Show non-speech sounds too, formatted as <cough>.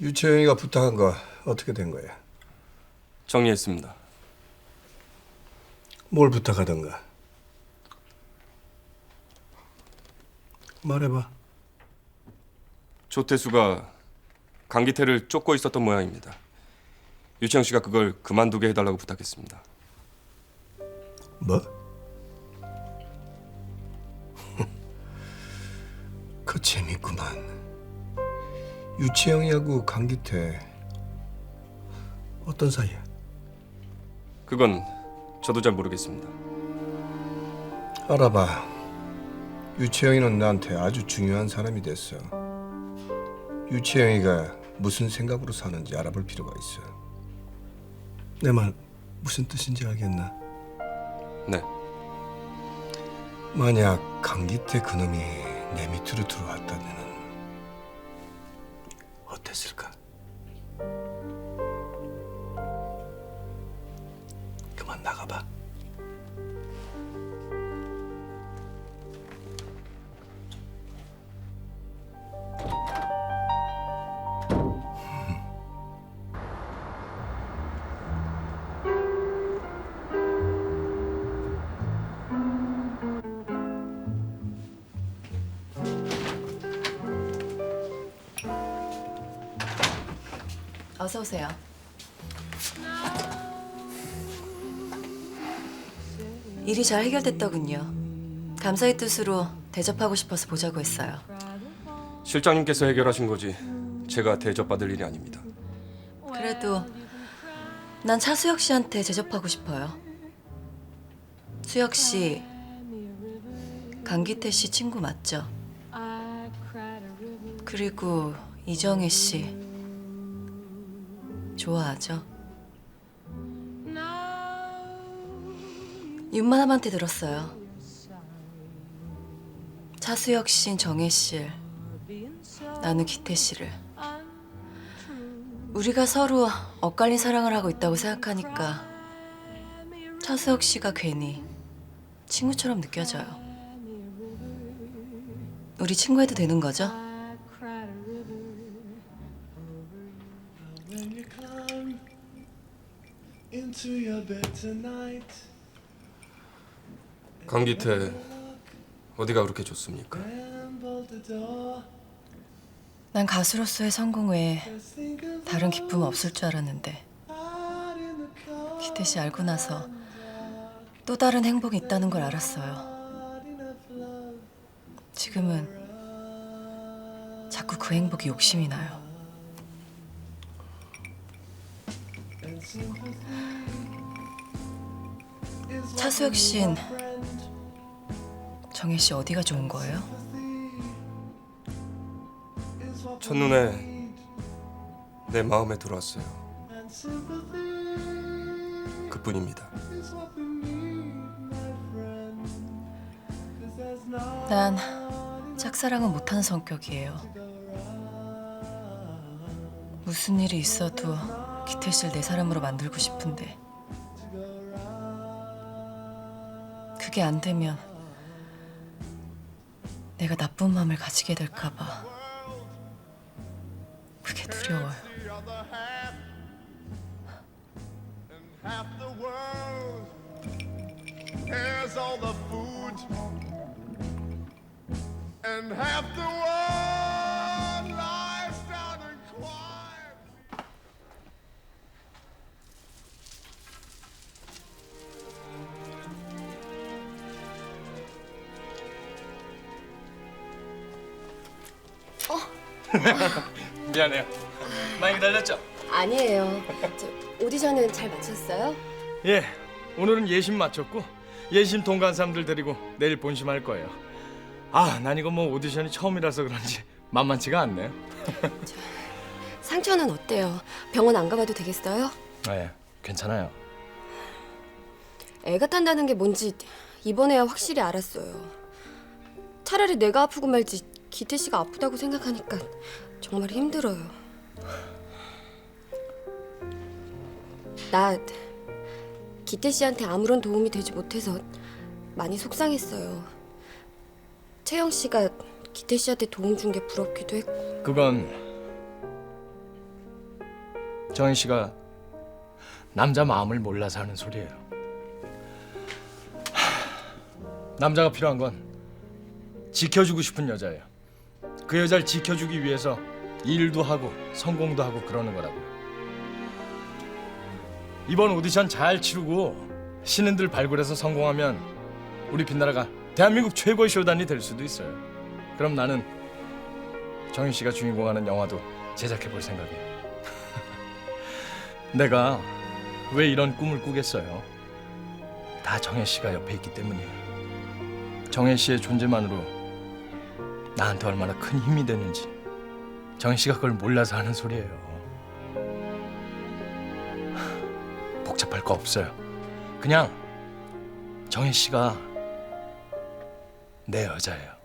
유채영이가 부탁한 거 어떻게 된 거야? 정리했습니다. 뭘 부탁하던가? 말해봐. 조태수가 강기태를 쫓고 있었던 모양입니다. 유채영 씨가 그걸 그만두게 해달라고 부탁했습니다. 뭐? <laughs> 그 재밌구만. 유채영이하고 강기태 어떤 사이야? 그건 저도 잘 모르겠습니다. 알아봐. 유채영이는 나한테 아주 중요한 사람이 됐어. 유채영이가 무슨 생각으로 사는지 알아볼 필요가 있어. 내 말 무슨 뜻인지 알겠나? 네, 만약 강기태 그놈이 내 밑으로 들어왔다면 어땠을까? 그만 나가봐. 어서 오세요. 일이 잘 해결됐더군요. 감사의 뜻으로 대접하고 싶어서 보자고 했어요. 실장님께서 해결하신 거지 제가 대접받을 일이 아닙니다. 그래도 난 차수혁 씨한테 대접하고 싶어요. 수혁 씨, 강기태 씨 친구 맞죠? 그리고 이정혜 씨 좋아하죠? 윤만함한테 들었어요. 차수혁 씨는 정혜 씨를, 나는 기태 씨를. 우리가 서로 엇갈린 사랑을 하고 있다고 생각하니까 차수혁 씨가 괜히 친구처럼 느껴져요. 우리 친구해도 되는 거죠? 강기태 어디가 그렇게 좋습니까? 난 가수로서의 성공 외에 다른 기쁨 없을 줄 알았는데 기태 씨 알고 나서 또 다른 행복이 있다는 걸 알았어요. 지금은 자꾸 그 행복이 욕심이 나요. 차수혁 씨는. 정혜 씨 어디가 좋은 거예요? 첫눈에. 내 마음에 들어왔어요. 그뿐입니다. 난 짝사랑은 못하는 성격이에요. 무슨 일이 있어도 기태 씨를 내 사람으로 만들고 싶은데 그게 안 되면 내가 나쁜 마음을 가지게 될까 봐 그게 두려워요. and half the world <laughs> 미안해요. 많이 기다렸죠? 아니에요. 저 오디션은 잘 마쳤어요? 예. 오늘은 예심 마쳤고 예심 통과한 사람들 데리고 내일 본심할 거예요. 아, 난 이거 뭐 오디션이 처음이라서 그런지 만만치가 않네요. <laughs> 상처는 어때요? 병원 안 가봐도 되겠어요? 예, 괜찮아요. 애가 탄다는 게 뭔지 이번에야 확실히 알았어요. 차라리 내가 아프고 말지 기태 씨가 아프다고 생각하니까 정말 힘들어요. 나 기태 씨한테 아무런 도움이 되지 못해서 많이 속상했어요. 채영 씨가 기태 씨한테 도움 준 게 부럽기도 했고 그건 정희 씨가 남자 마음을 몰라서 하는 소리예요. 하, 남자가 필요한 건 지켜주고 싶은 여자예요. 그 여자를 지켜주기 위해서 일도 하고 성공도 하고 그러는 거라고요. 이번 오디션 잘 치르고 신인들 발굴해서 성공하면 우리 빛나라가 대한민국 최고의 쇼단이 될 수도 있어요. 그럼 나는 정희 씨가 주인공하는 영화도 제작해 볼 생각이에요. <laughs> 내가 왜 이런 꿈을 꾸겠어요? 다 정혜 씨가 옆에 있기 때문이에요. 정혜 씨의 존재만으로 나한테 얼마나 큰 힘이 되는지 정혜 씨가 그걸 몰라서 하는 소리예요. 복잡할 거 없어요. 그냥 정혜 씨가 내 여자예요.